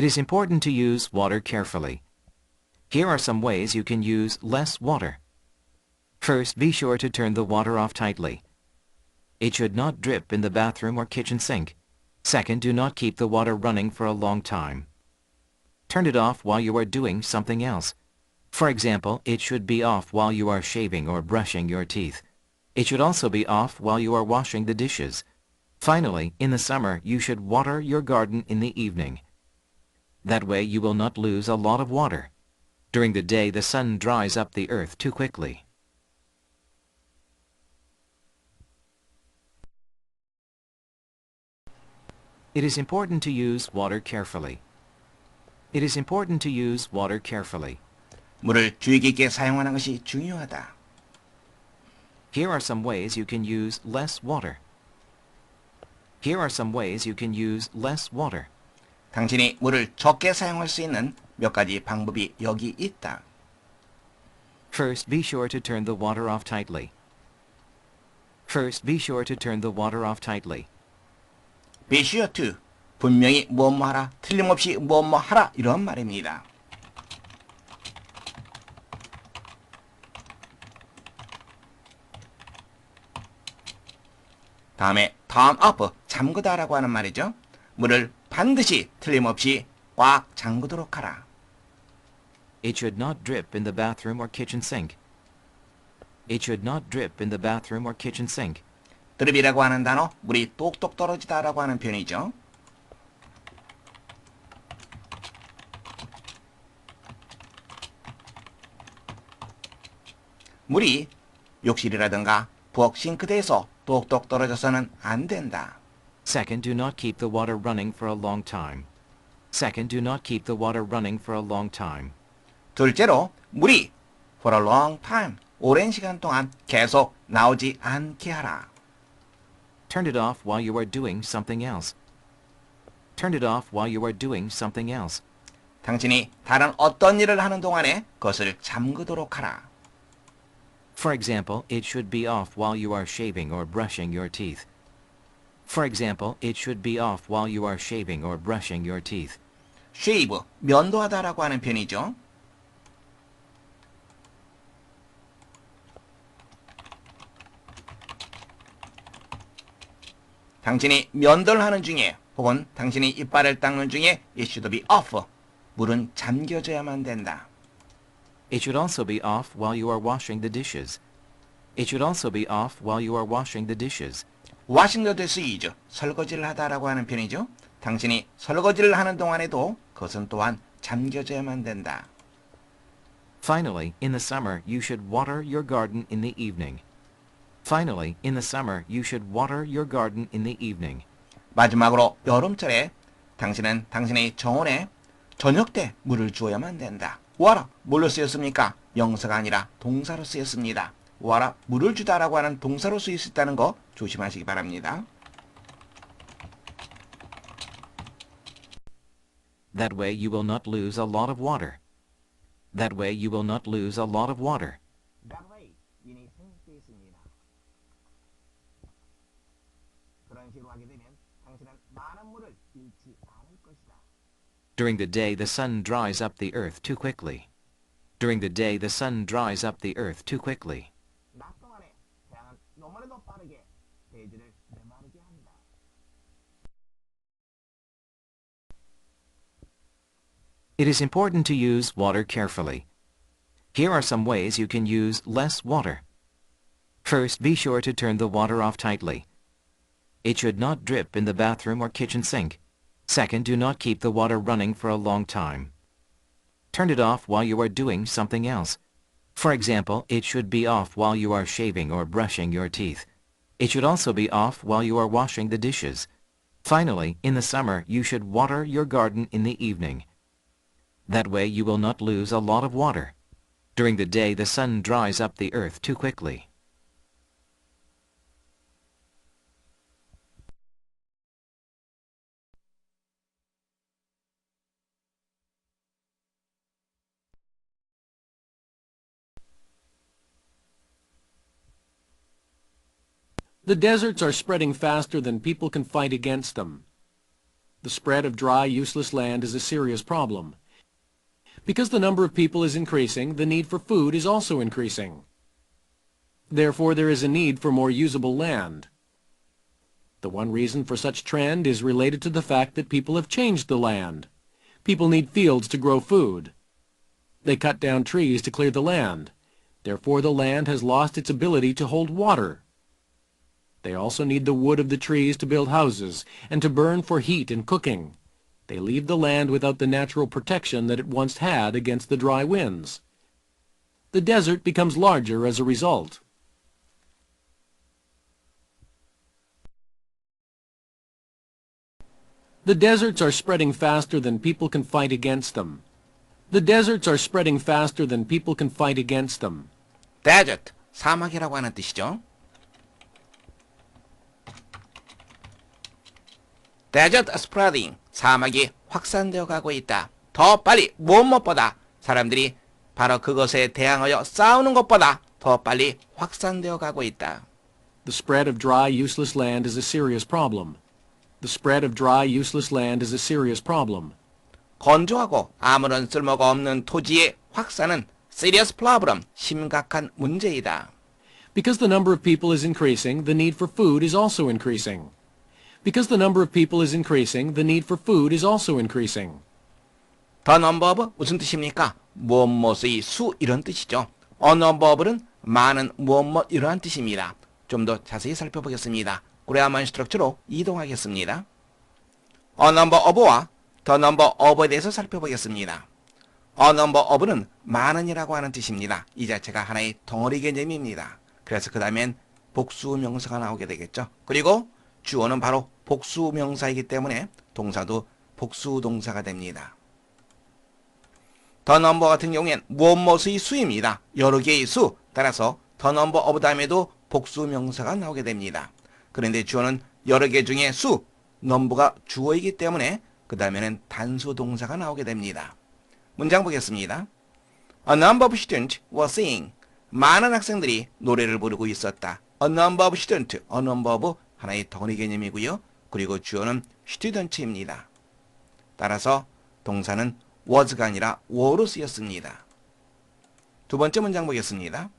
It is important to use water carefully. Here are some ways you can use less water. First, be sure to turn the water off tightly. It should not drip in the bathroom or kitchen sink. Second, do not keep the water running for a long time. Turn it off while you are doing something else. For example, it should be off while you are shaving or brushing your teeth. It should also be off while you are washing the dishes. Finally, in the summer, you should water your garden in the evening. That way you will not lose a lot of water. During the day, the sun dries up the earth too quickly. It is important to use water carefully. It is important to use water carefully. 물을 주의 깊게 사용하는 것이 중요하다. Here are some ways you can use less water. Here are some ways you can use less water. 당신이 물을 적게 사용할 수 있는 몇 가지 방법이 여기 있다. First, be sure to turn the water off tightly. First, be sure to turn the water off tightly. be sure to 분명히 무엇뭐 하라 틀림없이 무엇뭐 하라 이런 말입니다. 다음에 turn up 잠그다라고 하는 말이죠. 물을 반드시 틀림없이 꽉 잠그도록 하라. It should not drip in the bathroom or kitchen sink. It should not drip in the bathroom or kitchen sink. 드립이라고 하는 단어 물이 똑똑 떨어지다라고 하는 표현이죠. 물이 욕실이라든가 부엌 싱크대에서 똑똑 떨어져서는 안 된다. Second, do not keep the water running for a long time. Second, do not keep the water running for a long time. 둘째로 물이 for a long time 오랜 시간 동안 계속 나오지 않게 하라. Turn it off while you are doing something else. Turn it off while you are doing something else. 당신이 다른 어떤 일을 하는 동안에 그것을 잠그도록 하라. For example, it should be off while you are shaving or brushing your teeth. For example, it should be off while you are shaving or brushing your teeth. shave, 면도하다라고 하는 편이죠. 당신이 면도를 하는 중에 혹은 당신이 이빨을 닦는 중에 it should be off. 물은 잠겨져야만 된다. It should also be off while you are washing the dishes. It should also be off while you are washing the dishes. Washing the dishes, 설거지를 하다라고 하는 편이죠. 당신이 설거지를 하는 동안에도 그것은 또한 잠겨져야만 된다. Finally, in the summer, you should water your garden in the evening. Finally, in the summer, you should water your garden in the evening. 마지막으로 여름철에 당신은 당신의 정원에 저녁 때 물을 주어야만 된다. 와라 뭘로 쓰였습니까? 명사가 아니라 동사로 쓰였습니다. 와라 물을 주다라고 하는 동사로 쓰일 수 있다는 거 조심하시기 바랍니다. That way you will not lose a lot of water. That way you will not lose a lot of water. That way 이니 생략되어 그런 식으로 하게 되면 당신은 많은 물을 잃지 않을 것이다. During the day the sun dries up the earth too quickly. During the day the sun dries up the earth too quickly. It is important to use water carefully. Here are some ways you can use less water. First, be sure to turn the water off tightly. It should not drip in the bathroom or kitchen sink. Second, do not keep the water running for a long time. Turn it off while you are doing something else. For example, it should be off while you are shaving or brushing your teeth. It should also be off while you are washing the dishes. Finally, in the summer, you should water your garden in the evening. That way you will not lose a lot of water. During the day, the sun dries up the earth too quickly. The deserts are spreading faster than people can fight against them. The spread of dry, useless land is a serious problem. Because the number of people is increasing, the need for food is also increasing. Therefore, there is a need for more usable land. The one reason for such trend is related to the fact that people have changed the land. People need fields to grow food. They cut down trees to clear the land. Therefore, the land has lost its ability to hold water. They also need the wood of the trees to build houses and to burn for heat and cooking. They leave the land without the natural protection that it once had against the dry winds. The desert becomes larger as a result. The deserts are spreading faster than people can fight against them. The deserts are spreading faster than people can fight against them. desert, 사막이라고 하는 뜻이죠. desert spreading, 사막이 확산되어 가고 있다. 더 빨리 무엇보다 사람들이 바로 그것에 대항하여 싸우는 것보다 더 빨리 확산되어 가고 있다. The spread of dry, useless land is a serious problem. The spread of dry, useless land is a serious problem. 건조하고 아무런 쓸모가 없는 토지의 확산은 serious problem, 심각한 문제이다. Because the number of people is increasing, the need for food is also increasing. Because the number of people is increasing, the need for food is also increasing. The number of 무슨 뜻입니까? 무엇 무엇의 수 이런 뜻이죠. A number of는 많은 무엇 무엇 이러한 뜻입니다. 좀 더 자세히 살펴보겠습니다. 그래야만 스트럭처로 이동하겠습니다. A number of와 the number of에 대해서 살펴보겠습니다. A number of는 많은이라고 하는 뜻입니다. 이 자체가 하나의 덩어리 개념입니다. 그래서 그 다음엔 복수 명사가 나오게 되겠죠. 그리고 주어는 바로 복수 명사이기 때문에 동사도 복수 동사가 됩니다. 더 넘버 같은 경우엔 무엇 무엇의 수입니다. 여러 개의 수. 따라서 더 넘버 오브 다음에도 복수 명사가 나오게 됩니다. 그런데 주어는 여러 개 중에 수, 넘버가 주어이기 때문에 그 다음에는 단수 동사가 나오게 됩니다. 문장 보겠습니다. A number of students were singing. 많은 학생들이 노래를 부르고 있었다. A number of students, a number of 하나의 덩어리 개념이고요. 그리고 주어는 student입니다. 따라서 동사는 was가 아니라 were로 쓰였습니다. 두 번째 문장 보겠습니다.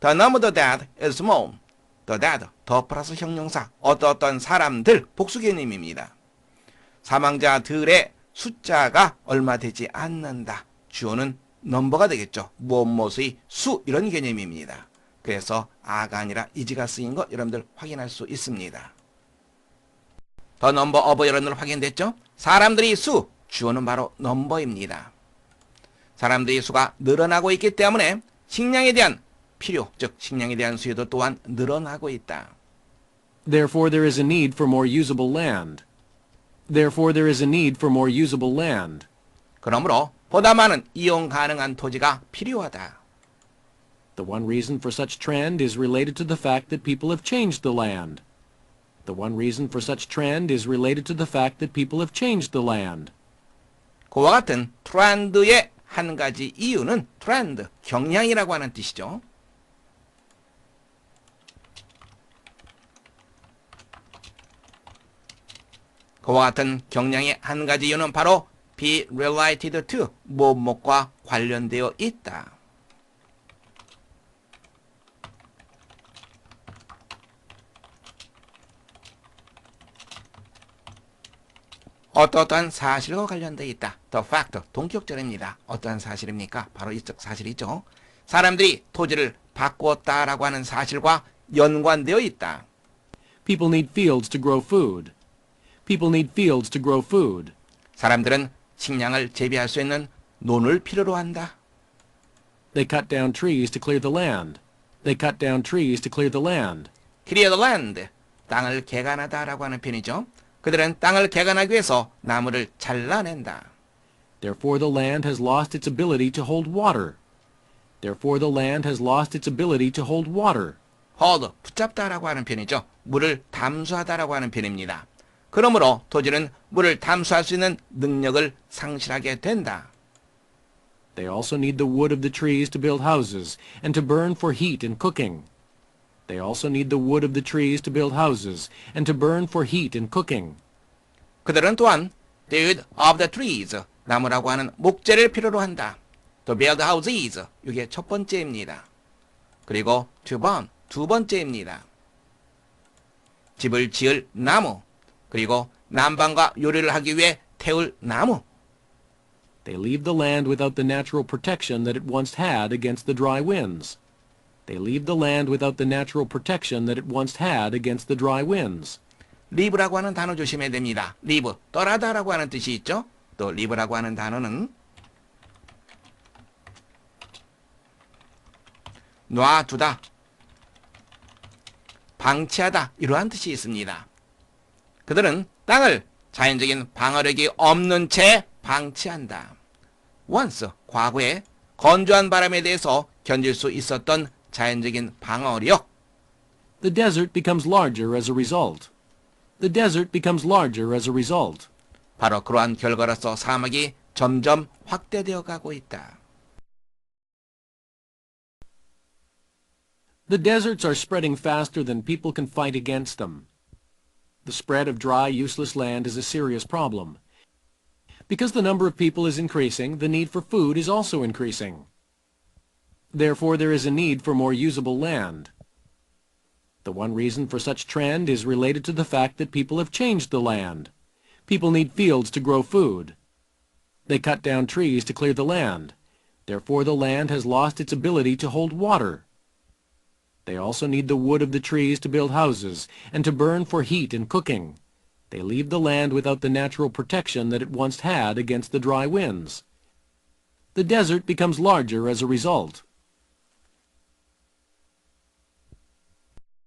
The number of dead is small. The dead, 더 플러스 형용사, 어떤 어떤 사람들, 복수 개념입니다. 사망자들의 숫자가 얼마 되지 않는다. 주어는 넘버가 되겠죠. 무엇 무엇의 수 이런 개념입니다. 그래서 아가 아니라 이지가 쓰인 거 여러분들 확인할 수 있습니다. 더 넘버 어버 여러분들 확인됐죠? 사람들의 수, 주어는 바로 넘버입니다. 사람들의 수가 늘어나고 있기 때문에 식량에 대한 필요, 즉 식량에 대한 수요도 또한 늘어나고 있다. Therefore, there is a need for more usable land. Therefore, there is a need for more usable land. 그러므로 보다 많은 이용 가능한 토지가 필요하다. The one reason for such trend is related to the fact that people have changed the land. The one reason for such trend is related to the fact that people have changed the land. 그와 같은 트렌드의 한 가지 이유는 트렌드, 경향이라고 하는 뜻이죠. 그와 같은 경향의 한 가지 이유는 바로 be related to, 무엇과 관련되어 있다. 어떠한 사실과 관련되어 있다. The fact, 동격절입니다. 어떠한 사실입니까? 바로 이쪽 사실이죠. 사람들이 토지를 바꾸었다라고 하는 사실과 연관되어 있다. People need fields to grow food. People need fields to grow food. 사람들은 식량을 재배할 수 있는 논을 필요로 한다. They cut down trees to clear the land. They cut down trees to clear the land. clear the land, 땅을 개간하다라고 하는 편이죠. 그들은 땅을 개간하기 위해서 나무를 잘라낸다. Therefore, the land has lost its ability to hold water. Therefore, the land has lost its ability to hold water. hold, 붙잡다라고 하는 편이죠. 물을 담수하다라고 하는 편입니다. 그러므로 토지는 물을 담수할 수 있는 능력을 상실하게 된다. They also need the wood of the trees to build houses and to burn for heat and cooking. They also need the wood of the trees to build houses and to burn for heat and cooking. 그들은 또한 the wood of the trees. 나무라고 하는 목재를 필요로 한다. to build houses. 이게 첫 번째입니다. 그리고 to burn. 두 번째입니다. 집을 지을 나무. 그리고 난방과 요리를 하기 위해 태울 나무. They leave the land without the natural protection that it once had against the dry winds. They leave the land without the natural protection that it once had against the dry winds. 리브라고 하는 단어 조심해야 됩니다. 리브, 떠나다라고 하는 뜻이 있죠. 또 리브라고 하는 단어는 놔두다, 방치하다 이러한 뜻이 있습니다. 그들은 땅을 자연적인 방어력이 없는 채 방치한다. once, 과거에 건조한 바람에 대해서 견딜 수 있었던 자연적인 방어력. The desert becomes larger as a result. The desert becomes larger as a result. 바로 그러한 결과로서 사막이 점점 확대되어 가고 있다. The deserts are spreading faster than people can fight against them. The spread of dry, useless land is a serious problem. Because the number of people is increasing, the need for food is also increasing. Therefore, there is a need for more usable land. The one reason for such trend is related to the fact that people have changed the land. People need fields to grow food. They cut down trees to clear the land. Therefore, the land has lost its ability to hold water. They also need the wood of the trees to build houses and to burn for heat and cooking. They leave the land without the natural protection that it once had against the dry winds. The desert becomes larger as a result.